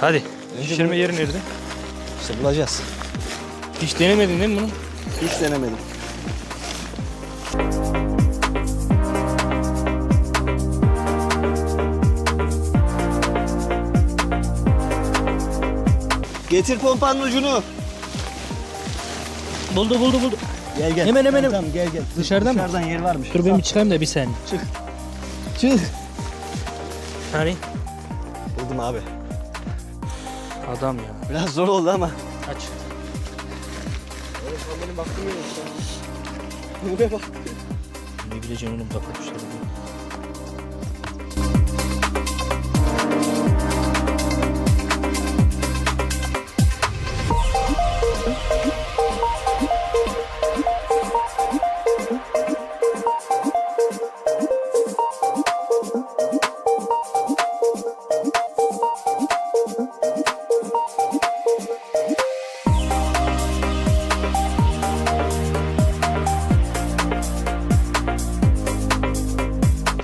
Hadi. Önce Şişirme bunu- yeri nerede? İşte bulacağız. Hiç denemedin değil mi bunu? Hiç denemedim. Getir pompanın ucunu. Buldu buldu buldu. Gel gel. Hemen, hemen, hemen. Tamam gel gel. Dışarıdan mı? Dışarıdan yer varmış. Dur ben bir çıkayım da bir saniye. Çık. Çık. Hani? Buldum abi. Adam ya. Biraz zor oldu ama. Aç. Oğlum sen benim baktım ya işte. Buraya bak. Ne bileceğim oğlum kapatmışlar.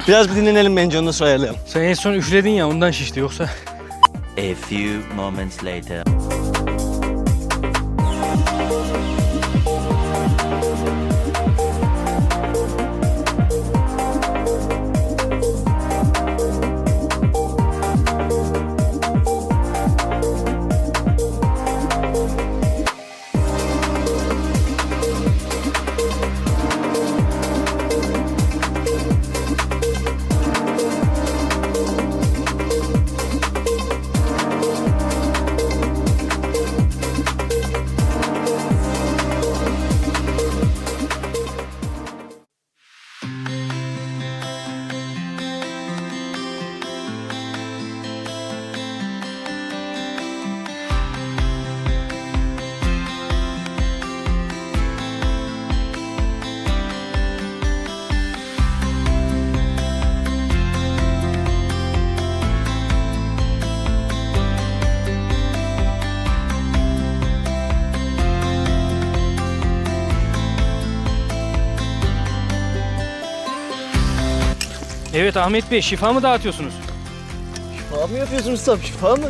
Biraz bir dinlenelim bence ondan sonra ayarlayalım. Sen en son üfledin ya ondan şişti yoksa. A few moments later. Evet Ahmet Bey şifa mı dağıtıyorsunuz? Şifa mı yapıyorsunuz tabii şifa mı?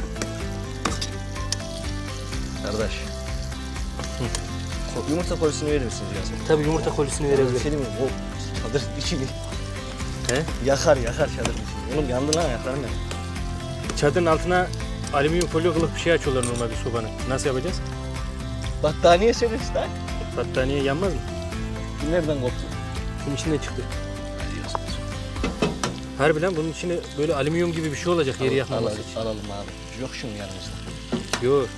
Kardeş. Ko- Yumurta polisini verir misiniz biraz? Tabii yumurta kolisini verebilirim. Mi? O çadır içi mi? He? Yakar yakar çadır içi. Oğlum yandı lan yakarım ben. Çadırın altına alüminyum folyo kılıf bir şey açıyorlar normalde sobanın. Nasıl yapacağız? Battaniye senin işte. Battaniye yanmaz mı? Nereden koptu? Bunun içinde çıktı. Harbi lan bunun içine böyle alüminyum gibi bir şey olacak yeri yakmaması için. alalım abi. Yok şunun yanımızda. Yok.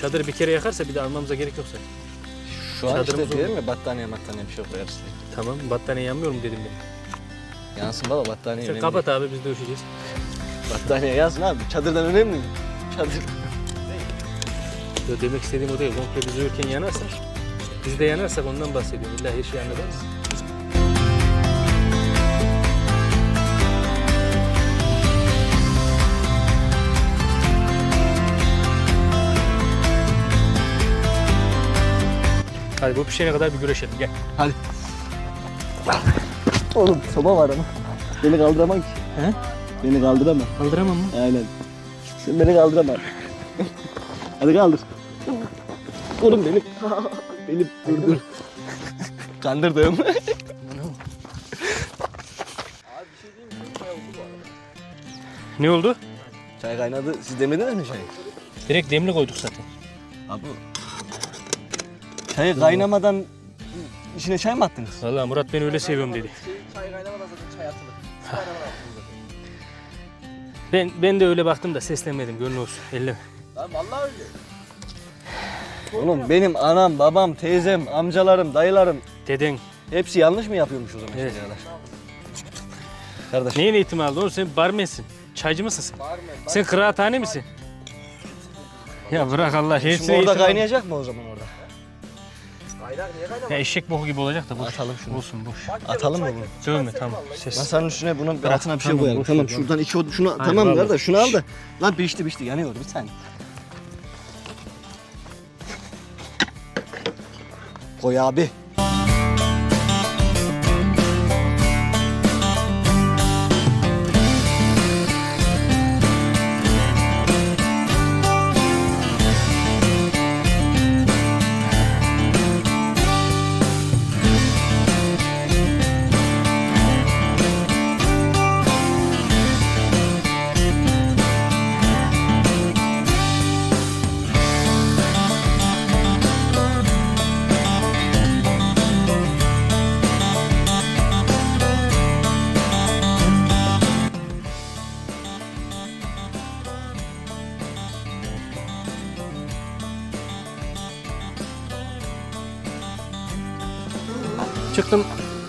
Çadır bir kere yakarsa bir de almamıza gerek yoksa. Şu an Çadırımız işte diyorum olur. ya battaniye battaniye bir şey koyarız diye. Tamam battaniye yanmıyor mu dedim ben. Yansın baba battaniye Sen önemli. kapat abi biz dövüşeceğiz. Battaniye yansın abi. Çadırdan önemli mi? Çadır. Yo, demek istediğim o değil. Komple biz uyurken yanarsa biz de yanarsak ondan bahsediyorum. İlla her şeyi anladınız. Hadi bu pişene kadar bir güreşelim gel. Hadi. Oğlum soba var ama. Beni kaldıramam ki. He? Beni kaldıramam. Kaldıramam mı? Aynen. Sen beni kaldıramam. Hadi kaldır. Oğlum beni. beni dur dur. Kandırdım. Ne oldu? Çay kaynadı. Siz demlediniz mi çayı? Direkt demli koyduk zaten. Abi. Çayı kaynamadan içine çay mı attınız? Vallahi Murat beni öyle seviyorum dedi. Çay kaynamadan zaten çay atılır. Ben ben de öyle baktım da seslenmedim gönlü olsun. Elle. Lan vallahi öyle. Oğlum benim anam, babam, teyzem, amcalarım, dayılarım Deden hepsi yanlış mı yapıyormuş o zaman Evet. şimdiye kadar? Kardeş. neyin eğitimi aldın oğlum sen barmensin. Çaycı mısın sen? Sen kıraathane misin? Ya bırak Allah hepsini Şimdi orada eğitim kaynayacak mı o zaman orada? Ya eşek boku gibi olacak da boş. Atalım şunu. Olsun boş. Atalım mı bunu? Dövme tamam. Ses. Masanın üstüne bunun altına bir şey tamam, koyalım. boş Tamam şuradan iki od- şunu Hayır, tamam kardeş şunu al da. Lan pişti pişti yanıyor bir saniye. Koy abi.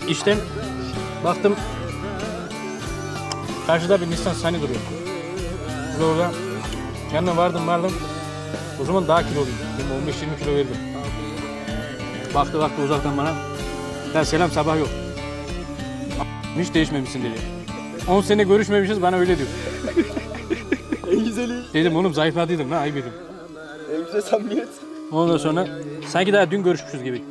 İşten baktım karşıda bir Nissan Sunny duruyor. Ve orada yanına vardım vardım. O zaman daha kiloluyum. Dedim 15-20 kilo verdim. Baktı baktı uzaktan bana. Ya selam sabah yok. Hiç değişmemişsin dedi. 10 sene görüşmemişiz bana öyle diyor. En güzeli. Dedim oğlum zayıfladıydım lan ayıp ediyorum. En güzel samimiyet. Ondan sonra sanki daha dün görüşmüşüz gibi.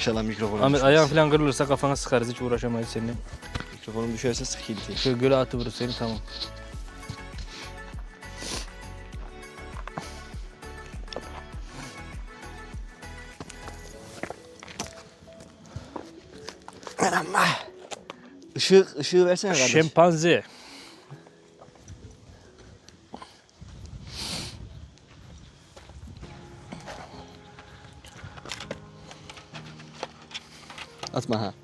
İnşallah mikrofonu Ahmet ayağın falan kırılırsa kafana sıkarız hiç uğraşamayız seninle. Mikrofonum düşerse sıkıntı. Şöyle göle atı vurur seni tamam. Işık, ışığı versene kardeş. Şempanze. Atma ha.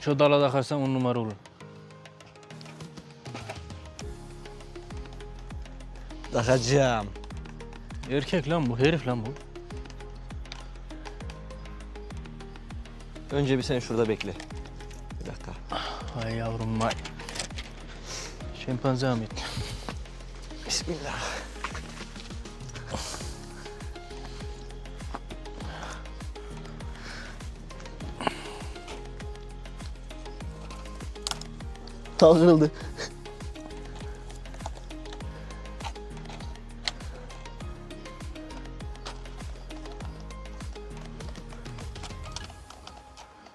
Şu dala takarsan on numara olur. Takacağım. Erkek lan bu, herif lan bu. Önce bir sen şurada bekle. Bir dakika. Ay yavrum vay. Şempanze Ahmet. Bismillah. Tal kırıldı.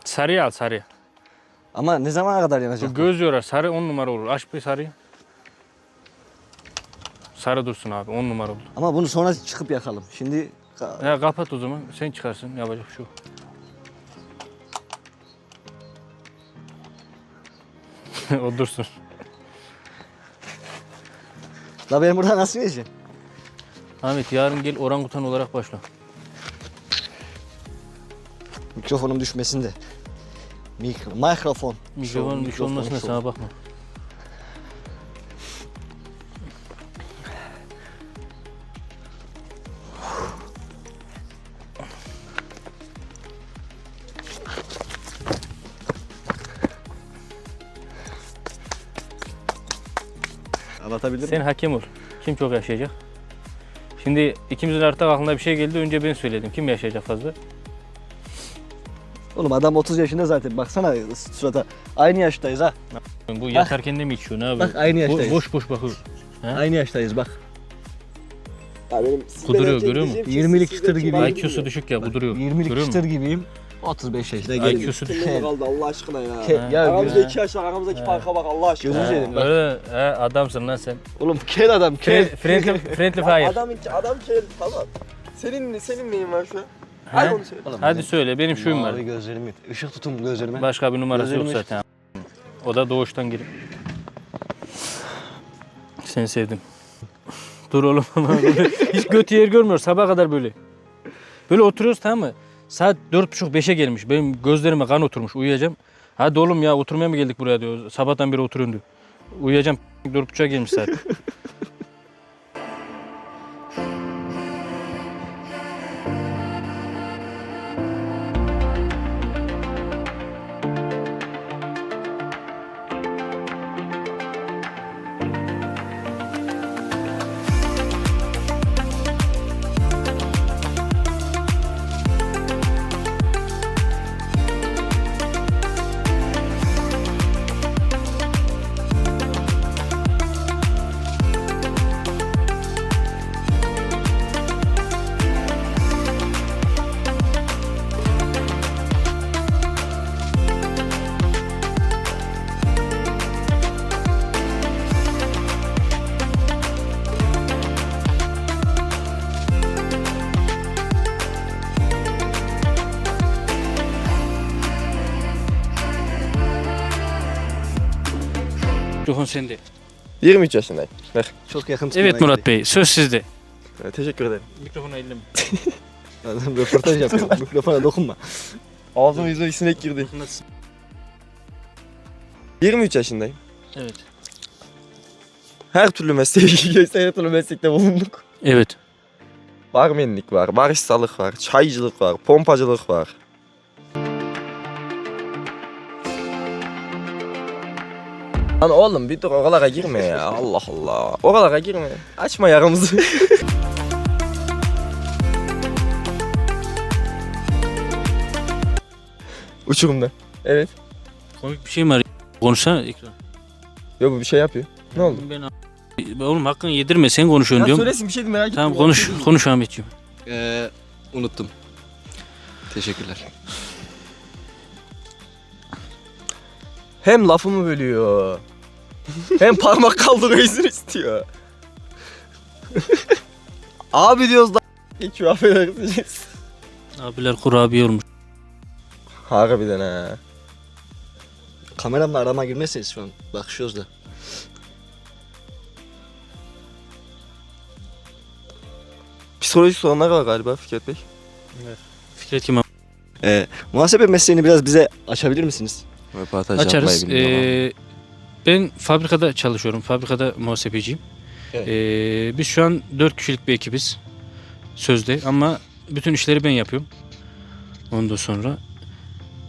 Sarı al sarı. Ama ne zamana kadar yanacak? Bu göz yorar. Sarı on numara olur. Aç bir sarıyı. Sarı dursun abi. On numara olur. Ama bunu sonra çıkıp yakalım. Şimdi Ya kapat o zaman. Sen çıkarsın. Yapacak şu. o dursun. La ben burada nasıl yiyeceğim? Ahmet yarın gel orangutan olarak başla. Mikrofonum düşmesin de. Mikro, mikrofon. Mikrofonun bir şey olmasın da şu. sana bakma. Anlatabilir Sen hakem ol. Kim çok yaşayacak? Şimdi ikimizin ortak aklına bir şey geldi. Önce ben söyledim. Kim yaşayacak fazla? Oğlum adam 30 yaşında zaten. Baksana surata. Aynı yaştayız ha. Bu yatarken de mi içiyor? Ne yapıyor? Bak, aynı Bo- yaştayız. boş boş bakıyor. Ha? Aynı yaştayız bak. Ya benim Kuduruyor, görüyor musun? 20'lik çıtır gibi. IQ'su düşük ya. Bu duruyor. 20'lik Görüyor çıtır musun? gibiyim. 35 yaşında düşük. Ke- kaldı Allah aşkına ya. Ke- ya aramızda göz- iki yaş var aramızdaki farka bak Allah aşkına. Gözünü seveyim bak. Öyle he, adamsın lan sen. Oğlum kel adam kel. Friend- Friendly, friendly fire. Adam adam şey tamam. Senin senin neyin var şu an? He? Hadi onu söyle. Oğlum, Hadi benim söyle benim şuyum var. Mavi gözlerim yok. Işık tutun gözlerime. Başka bir numarası yok zaten. O da doğuştan gelip. Seni sevdim. Dur oğlum. Hiç götü yer görmüyor sabah kadar böyle. Böyle oturuyoruz tamam mı? Saat dört buçuk beşe gelmiş. Benim gözlerime kan oturmuş. Uyuyacağım. Hadi oğlum ya oturmaya mı geldik buraya diyor. Sabahtan beri oturuyorsun diyor. Uyuyacağım. Dört buçuğa gelmiş saat. Mikrofon sende. 23 yaşındayım. Ver. Çok yakın Evet Murat Bey söz sizde. Ee, teşekkür ederim. Mikrofonu elleme. Adam röportaj yapıyor. Mikrofona dokunma. Ağzıma yüzüme sinek girdi. 23 yaşındayım. Evet. Her türlü mesleği her türlü meslekte bulunduk. Evet. Barmenlik var, baristalık var, çaycılık var, pompacılık var. Lan oğlum bir dur oralara girme ya. Allah Allah. Oralara girme. Açma yaramızı. Uçurumda. Evet. Komik bir şey mi var? Konuşsana ekran. Yo bu bir şey yapıyor. Ne oldu? Ben oğlum hakkını yedirme sen konuşuyorsun Ya diyorum. söylesin bir şey de merak ettim. Tamam konuş konuş Ahmetciğim. Ee, unuttum. Teşekkürler. Hem lafımı bölüyor. Hem parmak izin istiyor. Abi diyoruz da geçiyor affedersiniz. Abiler kurabiye olmuş. Harbiden ha. Kameramla arama girmezseniz şu an. Bakışıyoruz da. Psikolojik sorunlar var galiba Fikret Bey. Fikret kim? Ee, muhasebe mesleğini biraz bize açabilir misiniz? Röportaj Açarız. Ee, ben fabrikada çalışıyorum. Fabrikada muhasebeciyim. Evet. Ee, biz şu an 4 kişilik bir ekibiz. Sözde ama bütün işleri ben yapıyorum. Ondan sonra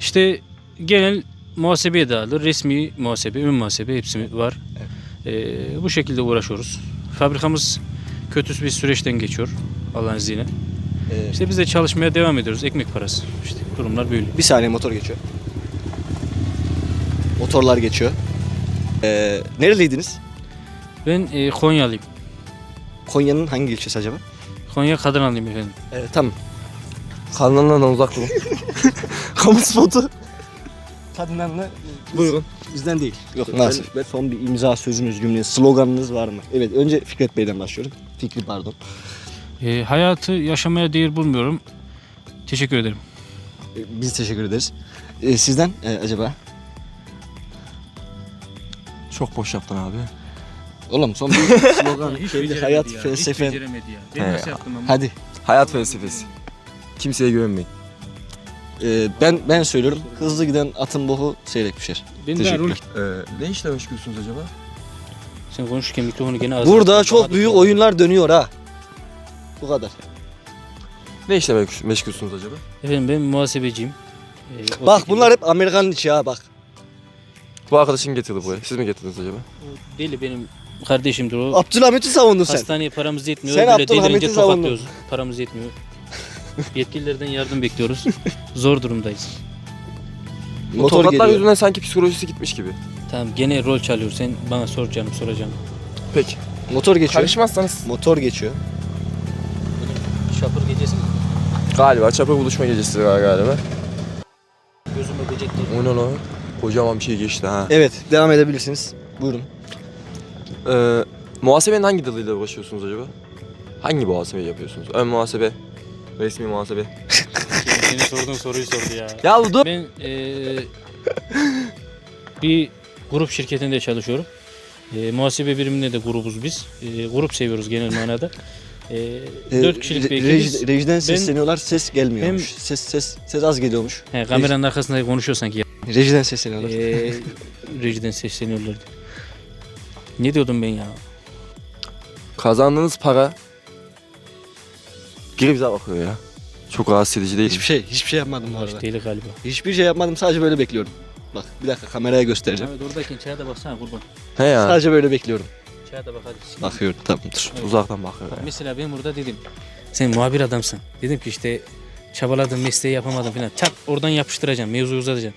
işte genel muhasebeye dağılır. Resmi muhasebe, ön muhasebe hepsi var. Ee, bu şekilde uğraşıyoruz. Fabrikamız kötü bir süreçten geçiyor Allah'ın izniyle. Ee, İşte biz de çalışmaya devam ediyoruz. Ekmek parası. İşte durumlar böyle. bir saniye motor geçiyor. Motorlar geçiyor. Ee, nereliydiniz? Ben e, Konyalıyım. Konya'nın hangi ilçesi acaba? Konya Kadınalıyım efendim. Ee, tamam. Kanalından uzak durun. Kamu spotu. Kadınlarla Buyurun. bizden değil. Yok maalesef. Son bir imza sözünüz, cümleniz, sloganınız var mı? Evet önce Fikret Bey'den başlıyorum. Fikri pardon. E, hayatı yaşamaya değer bulmuyorum. Teşekkür ederim. Ee, biz teşekkür ederiz. Ee, sizden e, acaba? Çok boş yaptın abi. Oğlum son bir slogan, şöyle hayat felsefen. beceremedi ya. Ben nasıl yaptım ama? Hadi. Hayat felsefesi. Kimseye güvenmeyin. Ee, ben ben söylüyorum. Hızlı giden atın boku seyrek düşer. Ben de Teşekkürler. rol... Ee, ne işle meşgulsünüz acaba? Sen konuşurken mikrofonu gene ağzına... Burada çok büyük oyunlar dönüyor ha. Bu kadar. Ne işle meşg- meşgulsünüz acaba? Efendim ben muhasebeciyim. E, o Bak şekilde- bunlar hep Amerikan'ın içi ha bak. Bu arkadaşın getirdi buraya. Siz mi getirdiniz acaba? O Deli benim kardeşimdir o. Abdülhamit'i savundun sen. Hastaneye paramız yetmiyor. Sen Böyle Abdülhamit'i delirince savundun. tokatlıyoruz. Paramız yetmiyor. Yetkililerden yardım bekliyoruz. Zor durumdayız. Bu Motor tokatlar geliyor. yüzünden sanki psikolojisi gitmiş gibi. Tamam gene rol çalıyor. Sen bana sor canım soracağım. Peki. Motor geçiyor. Karışmazsanız. Motor geçiyor. Şapır gecesi mi? Galiba çapı buluşma gecesi var galiba. Gözüme böcek geliyor. O ne lan? Kocaman bir şey geçti ha. Evet devam edebilirsiniz. Buyurun. Ee, muhasebenin hangi dalıyla uğraşıyorsunuz acaba? Hangi muhasebeyi yapıyorsunuz? Ön muhasebe, resmi muhasebe. Senin sorduğun soruyu sordu ya. Ya dur. Ben eee, bir grup şirketinde çalışıyorum. Eee, muhasebe biriminde de grubuz biz. Eee, grup seviyoruz genel manada. Eee Ee, dört kişilik bir re- ekibiz. reji- Rejiden sesleniyorlar. Ses gelmiyormuş. Hem- Ses ses ses az geliyormuş. He, kameranın arkasında konuşuyor sanki. ya. Rejiden sesleniyorlar. Eee rejiden sesleniyorlardı. Ne diyordum ben ya? Kazandığınız para geri bize bakıyor ya. Çok rahatsız edici değil mi? Hiçbir şey, hiçbir şey yapmadım bu arada. Değil galiba. Hiçbir şey yapmadım. Sadece böyle bekliyorum. Bak bir dakika kameraya göstereceğim. Evet oradaki çaya da baksana kurban. He ya. Sadece böyle bekliyorum. Çaya da bak hadi. Bakıyorum tamam dur. Evet. Uzaktan bakıyor ya. Mesela ben burada dedim. Sen muhabir adamsın. Dedim ki işte çabaladım mesleği yapamadım falan. Çat oradan yapıştıracağım. Mevzuyu uzatacağım.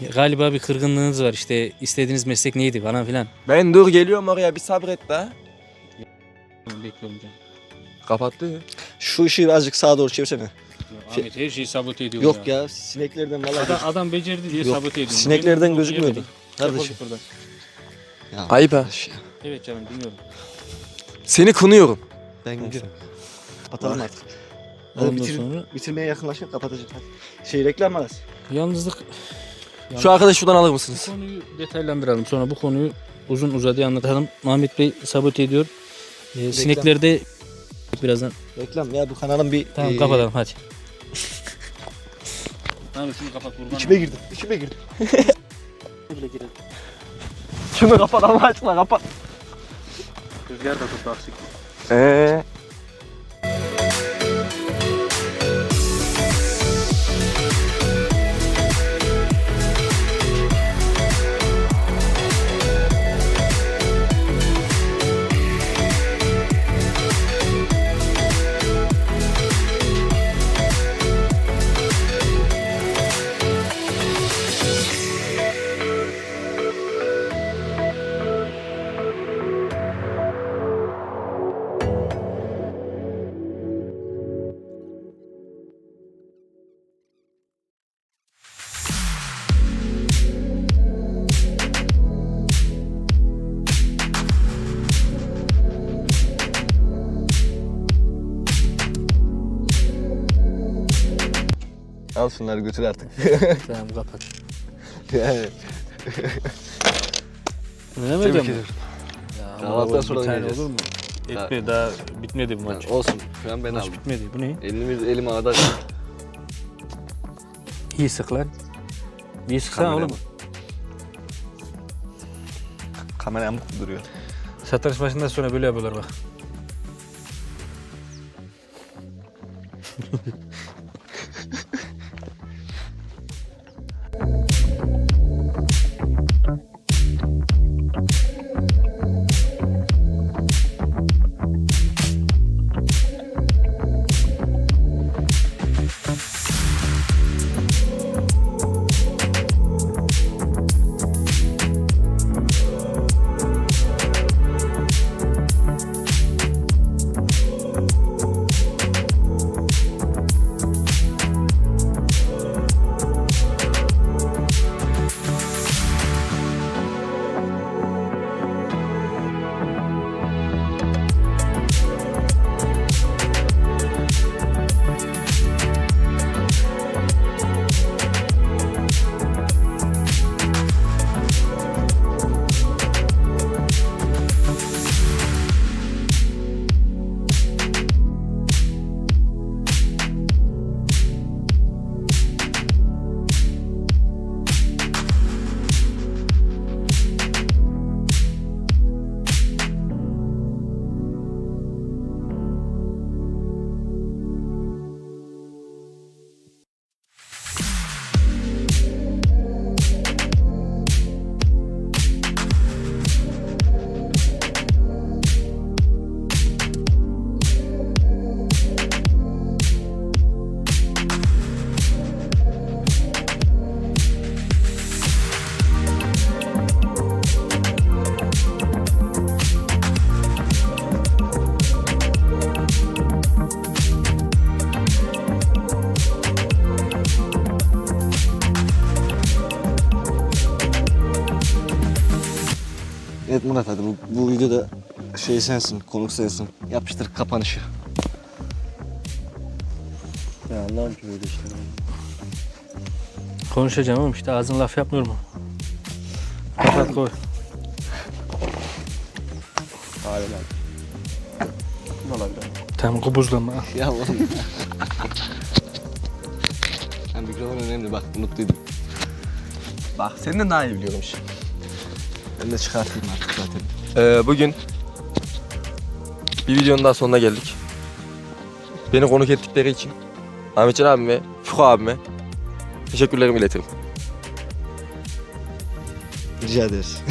Ya Galiba bir kırgınlığınız var işte istediğiniz meslek neydi falan filan. Ben dur geliyorum oraya bir sabret da. Bekliyorum canım. Kapattı. Şu ışığı azıcık sağa doğru çevirsene. Ahmet her şeyi sabote ediyor Yok ya sineklerden vallahi. Adam, adam becerdi diye Yok, sabote ediyor. sineklerden Benim gözükmüyordu. Kardeşim. Defol git buradan. Ya, Ayıp ha. ya. Evet canım dinliyorum. Seni kınıyorum. Ben gidiyorum. Kapatalım artık. Hadi Ondan bitir, sonra bitirmeye yakınlaşın kapatacağım. Hadi. Şey reklam arası. yalnızlık Şu arkadaşı şuradan alır bu mısınız? konuyu detaylandıralım. Sonra bu konuyu uzun uzadıya anlatalım. Ahmet Bey sabote ediyor. Ee, sineklerde birazdan Reklam ya bu kanalın bir Tamam eee, kapatalım hadi. Tamam şunu kapat kurban. İçime girdim. İçime girdim. Şunu kapat ama açma kapat. Rüzgar da tuttu aksik. Eee Al şunları götür artık. Tamam kapat. yani. Ne Tebrik ederim. Ya, Kahvaltıdan sonra bir tane olur mu? Etme daha bitmedi bu maç. Olsun. Şu an ben Maç aldım. bitmedi. Bu ne? Elimiz elim ağda. İyi sık lan. İyi sıksana Kamera oğlum. mı? Kameram duruyor. Satranç maçından sonra böyle yapıyorlar bak. Şey sensin, konuk sensin. Yapıştır kapanışı. Ya Allah'ım ki böyle işte. Konuşacağım ama işte ağzın laf yapmıyor mu? Kapat koy. Hadi lan. Ne olabilir? Tamam kubuzlama. Ya oğlum. yani mikrofon önemli bak unuttuydum. Bak senden daha iyi biliyorum şimdi. Ben de çıkartayım artık zaten. Ee, bugün bir videonun daha sonuna geldik. Beni konuk ettikleri için Ahmetcan abime, Fuku abime teşekkürlerimi iletirim. Rica ederiz.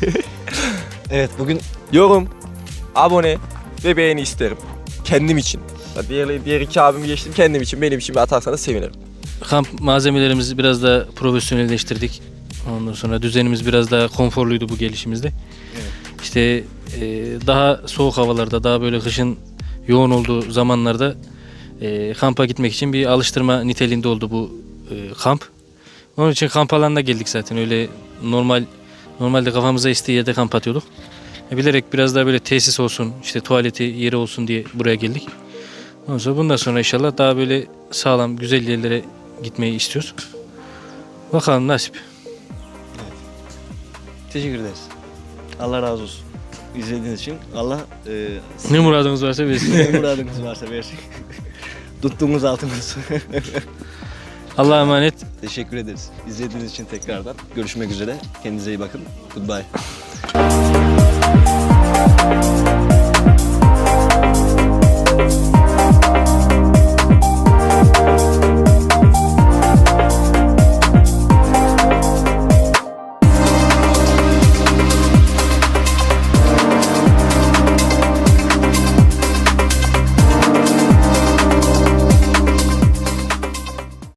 evet bugün Yorum, abone ve beğeni isterim. Kendim için. Ya Diğer, diğer iki abimi geçtim kendim için. Benim için bir atarsanız sevinirim. Kamp malzemelerimizi biraz daha profesyonelleştirdik. Ondan sonra düzenimiz biraz daha konforluydu bu gelişimizde. İşte e, daha soğuk havalarda, daha böyle kışın yoğun olduğu zamanlarda e, kampa gitmek için bir alıştırma niteliğinde oldu bu e, kamp. Onun için kamp alanına geldik zaten. Öyle normal normalde kafamıza estiği yerde kamp atıyorduk. E, bilerek biraz daha böyle tesis olsun, işte tuvaleti yeri olsun diye buraya geldik. Ondan sonra bundan sonra inşallah daha böyle sağlam, güzel yerlere gitmeyi istiyoruz. Bakalım nasip. teşekkür ederiz. Allah razı olsun. İzlediğiniz için Allah e, Ne muradınız varsa versin. ne muradınız varsa versin. Tuttuğumuz altınız. Allah'a emanet. Teşekkür ederiz. İzlediğiniz için tekrardan görüşmek üzere. Kendinize iyi bakın. Goodbye.